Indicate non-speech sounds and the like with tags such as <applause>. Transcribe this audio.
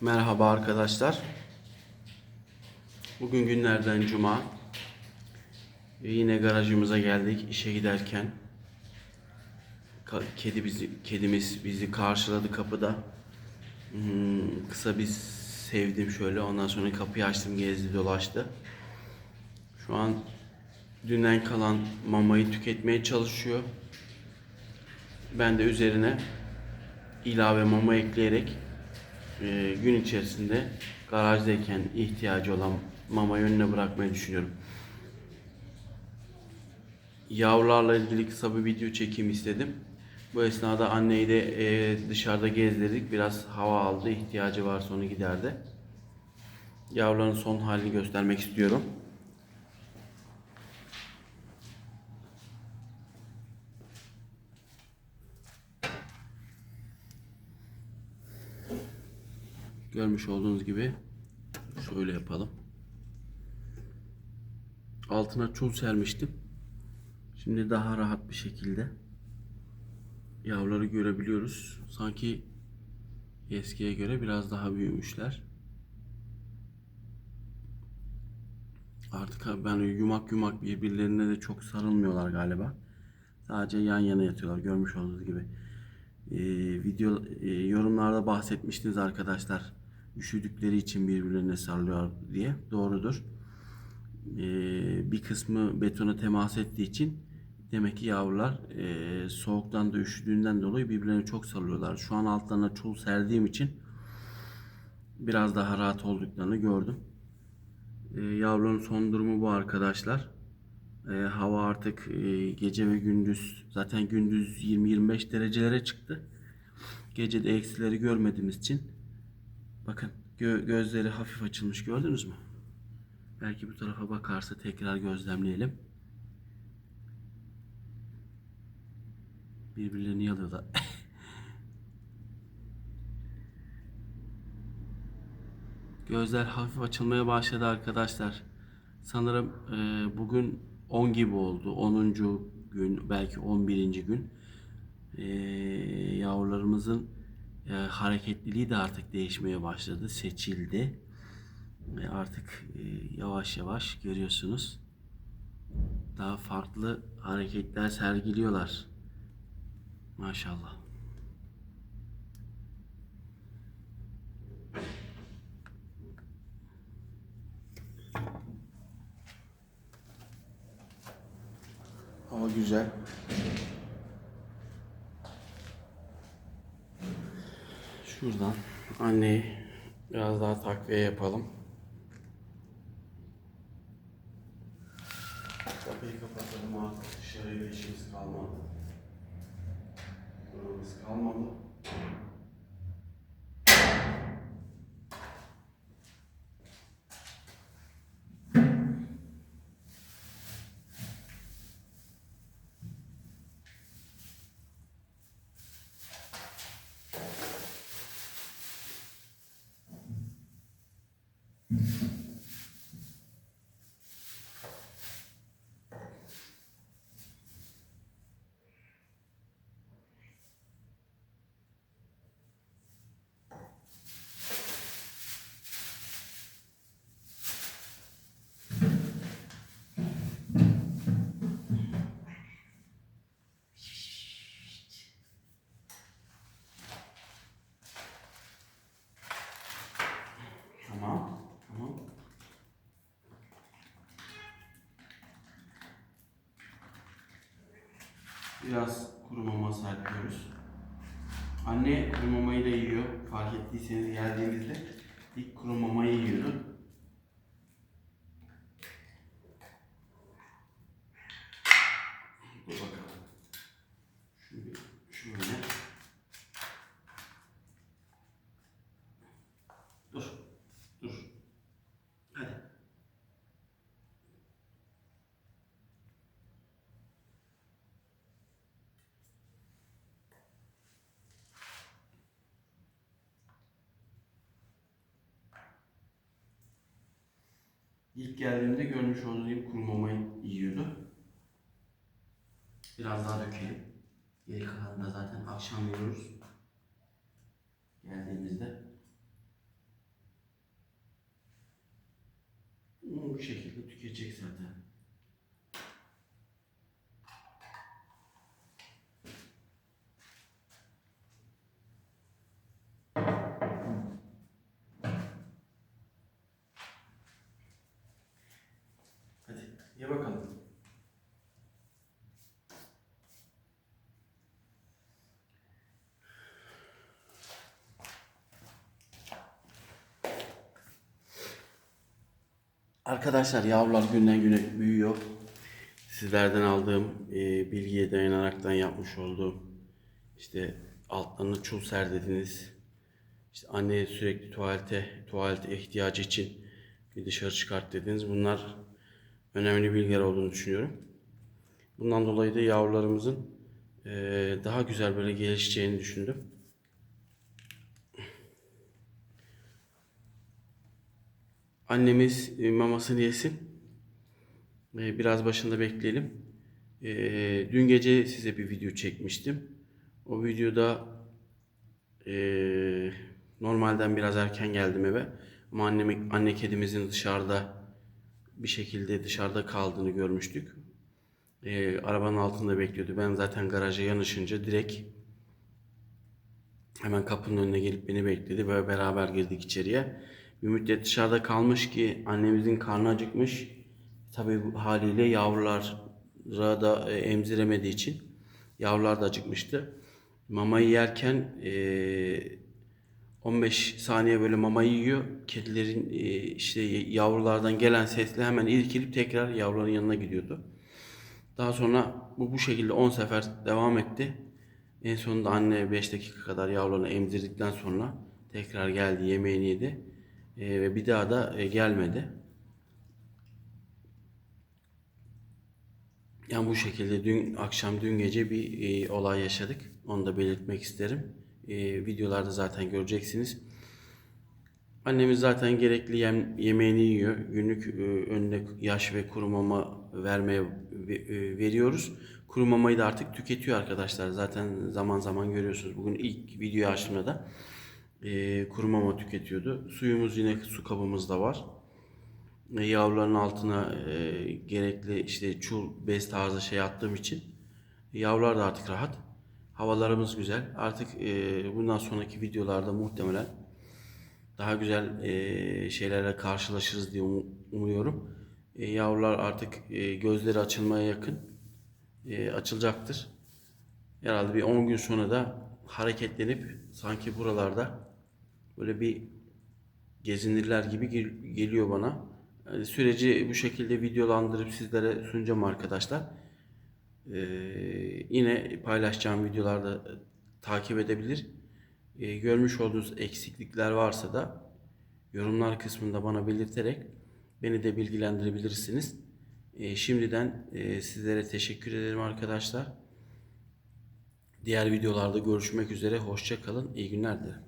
Merhaba arkadaşlar. Bugün günlerden cuma. Ve Yine garajımıza geldik işe giderken. Kedi bizi, kedimiz bizi karşıladı kapıda. Hmm, kısa bir sevdim şöyle. Ondan sonra kapıyı açtım, gezdi, dolaştı. Şu an dünden kalan mamayı tüketmeye çalışıyor. Ben de üzerine ilave mama ekleyerek e, gün içerisinde garajdayken ihtiyacı olan mamayı önüne bırakmayı düşünüyorum. Yavrularla ilgili kısa bir video çekeyim istedim. Bu esnada anneyi de e, dışarıda gezdirdik. Biraz hava aldı. ihtiyacı var sonra giderdi. Yavruların son halini göstermek istiyorum. Görmüş olduğunuz gibi şöyle yapalım. Altına çul sermiştim. Şimdi daha rahat bir şekilde yavruları görebiliyoruz. Sanki eskiye göre biraz daha büyümüşler. Artık ben yumak yumak birbirlerine de çok sarılmıyorlar galiba. Sadece yan yana yatıyorlar görmüş olduğunuz gibi. Ee, video e, yorumlarda bahsetmiştiniz arkadaşlar. Üşüdükleri için birbirlerine sarılıyor diye. Doğrudur. Ee, bir kısmı betona temas ettiği için demek ki yavrular e, soğuktan da üşüdüğünden dolayı birbirlerine çok sarılıyorlar. Şu an altlarına çul serdiğim için biraz daha rahat olduklarını gördüm. Ee, yavrunun son durumu bu arkadaşlar. Ee, hava artık e, gece ve gündüz zaten gündüz 20-25 derecelere çıktı. Gece de eksileri görmediğimiz için bakın gö- gözleri hafif açılmış gördünüz mü? Belki bu tarafa bakarsa tekrar gözlemleyelim. Birbirlerini yalıyorlar. <laughs> Gözler hafif açılmaya başladı arkadaşlar. Sanırım e, bugün 10 gibi oldu. 10. gün belki 11. gün. E, yavrularımızın e, hareketliliği de artık değişmeye başladı. Seçildi. Ve artık e, yavaş yavaş görüyorsunuz. Daha farklı hareketler sergiliyorlar. Maşallah. Hava güzel. Şuradan anneyi biraz daha takviye yapalım. Kapıyı kapatalım artık dışarıyla işimiz kalmadı. Buramız kalmadı. Biraz kuru mama serpiyoruz. Anne kuru mamayı da yiyor. Fark ettiyseniz geldiğimizde ilk kuru mamayı yiyordu. İlk geldiğimde görmüş olduğunuz gibi kuru mamayı yiyordu. Biraz daha dökelim. Geri kalanını da zaten akşam yiyoruz. Geldiğimizde. Hmm, bu şekilde tüketecek zaten. Ye bakalım. Arkadaşlar yavrular günden güne büyüyor. Sizlerden aldığım e, bilgiye dayanaraktan yapmış olduğum işte altlarını çul ser dediniz. İşte anneye sürekli tuvalete, tuvalete ihtiyacı için bir dışarı çıkart dediniz. Bunlar önemli bilgiler olduğunu düşünüyorum. Bundan dolayı da yavrularımızın e, daha güzel böyle gelişeceğini düşündüm. Annemiz e, mamasını yesin. E, Biraz başında bekleyelim. Dün gece size bir video çekmiştim. O videoda normalden biraz erken geldim eve. Ama annemi, anne kedimizin dışarıda bir şekilde dışarıda kaldığını görmüştük. E, arabanın altında bekliyordu. Ben zaten garaja yanaşınca direkt Hemen kapının önüne gelip beni bekledi ve beraber girdik içeriye. Bir müddet dışarıda kalmış ki annemizin karnı acıkmış. Tabii bu haliyle yavrulara da e, emziremediği için yavrular da acıkmıştı. Mamayı yerken e, 15 saniye böyle mamayı yiyor. Kedilerin e, işte yavrulardan gelen sesle hemen irkilip tekrar yavruların yanına gidiyordu. Daha sonra bu bu şekilde 10 sefer devam etti. En sonunda anne 5 dakika kadar yavrularını emzirdikten sonra tekrar geldi yemeğini yedi. Ee, ve bir daha da e, gelmedi. Yani bu şekilde dün akşam dün gece bir e, olay yaşadık. Onu da belirtmek isterim. E, videolarda zaten göreceksiniz. Annemiz zaten gerekli yem, yemeğini yiyor. Günlük e, önüne yaş ve kuru mama vermeye ve- e, veriyoruz. Kuru mamayı da artık tüketiyor arkadaşlar. Zaten zaman zaman görüyorsunuz. Bugün ilk videoyu açtığımda da e, kuru mama tüketiyordu. Suyumuz yine su kabımızda var. E, yavruların altına e, gerekli işte çul, bez tarzı şey attığım için yavrular da artık rahat. Havalarımız güzel. Artık e, bundan sonraki videolarda muhtemelen daha güzel e, şeylerle karşılaşırız diye umu- umuyorum. E, yavrular artık e, gözleri açılmaya yakın e, açılacaktır. Herhalde bir 10 gün sonra da hareketlenip sanki buralarda böyle bir gezinirler gibi gel- geliyor bana. Yani süreci bu şekilde videolandırıp sizlere sunacağım arkadaşlar. Ee, yine paylaşacağım videolarda e, takip edebilir. Ee, görmüş olduğunuz eksiklikler varsa da yorumlar kısmında bana belirterek beni de bilgilendirebilirsiniz. Ee, şimdiden e, sizlere teşekkür ederim arkadaşlar. Diğer videolarda görüşmek üzere. Hoşça kalın. İyi günler dilerim.